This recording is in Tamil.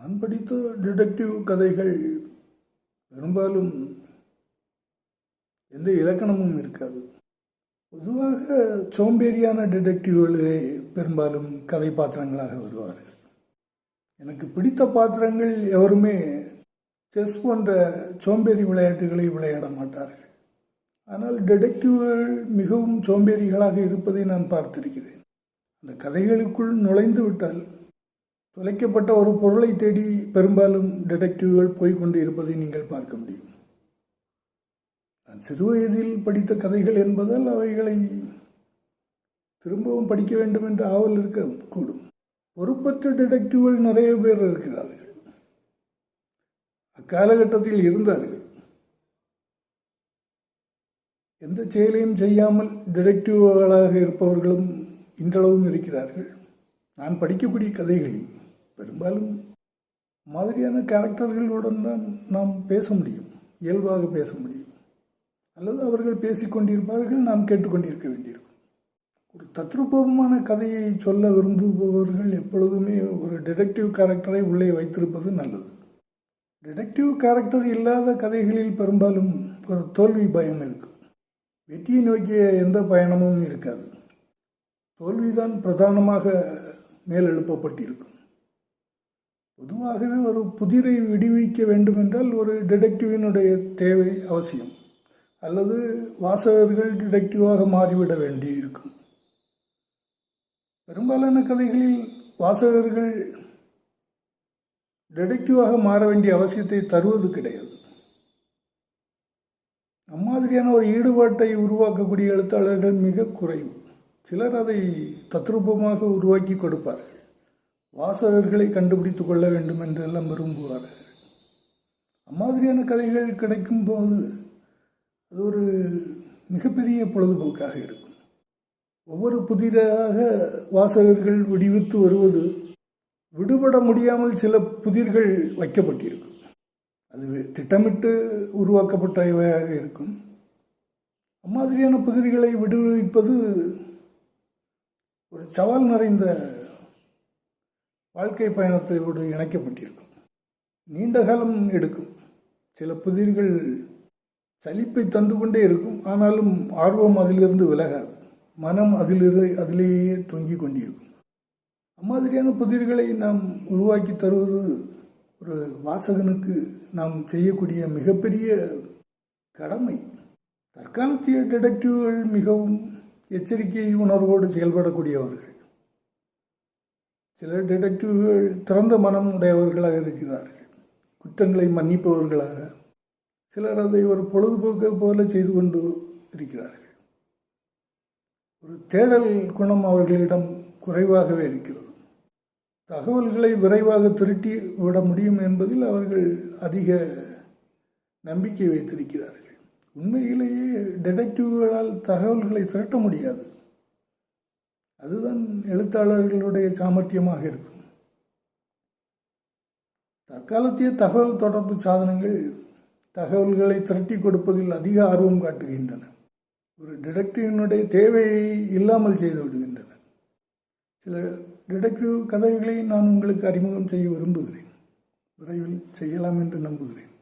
நான் படித்த டிடெக்டிவ் கதைகள் பெரும்பாலும் எந்த இலக்கணமும் இருக்காது. பொதுவாக சோம்பேறியான டிடெக்டிவ்களே பெரும்பாலும் கதை பாத்திரங்களாக வருவார்கள். எனக்கு பிடித்த பாத்திரங்கள் எவருமே செஸ் போன்ற சோம்பேறி விளையாட்டுகளை விளையாட மாட்டார்கள். ஆனால் டிடெக்டிவ்கள் மிகவும் சோம்பேறிகளாக இருப்பதை நான் பார்த்திருக்கிறேன். அந்த கதைகளுக்குள் நுழைந்து விட்டால் தொலைக்கப்பட்ட ஒரு பொருளை தேடி பெரும்பாலும் டிடெக்டிவ்கள் போய்கொண்டு இருப்பதை நீங்கள் பார்க்க முடியும். நான் சிறுவயதில் படித்த கதைகள் என்பதால் அவைகளை திரும்பவும் படிக்க வேண்டும் என்ற ஆவல் இருக்கக்கூடும் பொறுப்பற்ற டிடெக்டிவ்கள் நிறைய பேர் இருக்கிறார்கள். அக்காலகட்டத்தில் இருந்தார்கள். எந்த செயலையும் செய்யாமல் டிடெக்டிவ்களாக இருப்பவர்களும் இன்றளவும் இருக்கிறார்கள். நான் படிக்கக்கூடிய கதைகளில் பெரும்பாலும் மாதிரியான கேரக்டர்களுடன் தான் நாம் பேச முடியும் இயல்பாக பேச முடியும். அல்லது அவர்கள் பேசிக்கொண்டிருப்பார்கள் நாம் கேட்டுக்கொண்டிருக்க வேண்டியிருக்கும். ஒரு தத்ரூபமான கதையை சொல்ல விரும்புபவர்கள் எப்பொழுதுமே ஒரு டிடெக்டிவ் கேரக்டரை உள்ளே வைத்திருப்பது நல்லது. டிடெக்டிவ் கேரக்டர் இல்லாத கதைகளில் பெரும்பாலும் ஒரு தோல்வி பயம் இருக்கும். வெற்றியை நோக்கிய எந்த பயணமும் இருக்காது. தோல்விதான் பிரதானமாக மேலெழுப்பப்பட்டிருக்கும். பொதுவாகவே ஒரு புதிரை விடுவிக்க வேண்டுமென்றால் ஒரு டிடெக்டிவினுடைய தேவை அவசியம். அல்லது வாசகர்கள் டிடெக்டிவாக மாறிவிட வேண்டியிருக்கும். பெரும்பாலான கதைகளில் வாசகர்கள் டிடெக்டிவாக மாற வேண்டிய அவசியத்தை தருவது கிடையாது. அம்மாதிரியான ஒரு ஈடுபாட்டை உருவாக்கக்கூடிய எழுத்தாளர்கள் மிக குறைவு. சிலர் அதை தத்ரூபமாக உருவாக்கி கொடுப்பார்கள். வாசகர்களை கண்டுபிடித்து கொள்ள வேண்டும் என்றெல்லாம் விரும்புவார்கள். அம்மாதிரியான கதைகள் கிடைக்கும் போது அது ஒரு மிகப்பெரிய பொழுதுபோக்காக இருக்கும். ஒவ்வொரு புதிராக வாசகர்கள் விடுவித்து வருவது விடுபட முடியாமல் சில புதிர்கள் வைக்கப்பட்டிருக்கும். அது திட்டமிட்டு உருவாக்கப்பட்டவையாக இருக்கும். அம்மாதிரியான புதிர்களை விடுவிப்பது ஒரு சவால் நிறைந்த வாழ்க்கை பயணத்தோடு இணைக்கப்பட்டிருக்கும். நீண்ட காலம் எடுக்கும். சில புதிர்கள் சலிப்பை தந்து கொண்டே இருக்கும். ஆனாலும் ஆர்வம் அதிலிருந்து விலகாது. மனம் அதிலிருந்து அதிலேயே தொங்கிக் கொண்டிருக்கும். அம்மாதிரியான புதிர்களை நாம் உருவாக்கி தருவது ஒரு வாசகனுக்கு நாம் செய்யக்கூடிய மிகப்பெரிய கடமை. தற்காலத்திய டிடெக்டிவ்கள் மிகவும் எச்சரிக்கை உணர்வோடு செயல்படக்கூடியவர்கள். சில டிடெக்டிவ்கள் திறந்த மனம் உடையவர்களாக இருக்கிறார்கள் குற்றங்களை மன்னிப்பவர்களாக. சிலர் அதை ஒரு பொழுதுபோக்கு போல செய்து கொண்டு இருக்கிறார்கள். ஒரு தேடல் குணம் அவர்களிடம் குறைவாகவே இருக்கிறது. தகவல்களை விரைவாக திருட்டி விட முடியும் என்பதில் அவர்கள் அதிக நம்பிக்கை வைத்திருக்கிறார்கள். உண்மையிலேயே டிடெக்டிவ்களால் தகவல்களை திரட்ட முடியாது. அதுதான் எழுத்தாளர்களுடைய சாமர்த்தியமாக இருக்கும். தற்காலத்திய தகவல் தொடர்பு சாதனங்கள் தகவல்களை திரட்டி கொடுப்பதில் அதிக ஆர்வம் காட்டுகின்றன. ஒரு டிடெக்டிவினுடைய தேவையை இல்லாமல் செய்து விடுகின்றன. சில டிடெக்டிவ் கதைகளை நான் உங்களுக்கு அறிமுகம் செய்ய விரும்புகிறேன். விரைவில் செய்யலாம் என்று நம்புகிறேன்.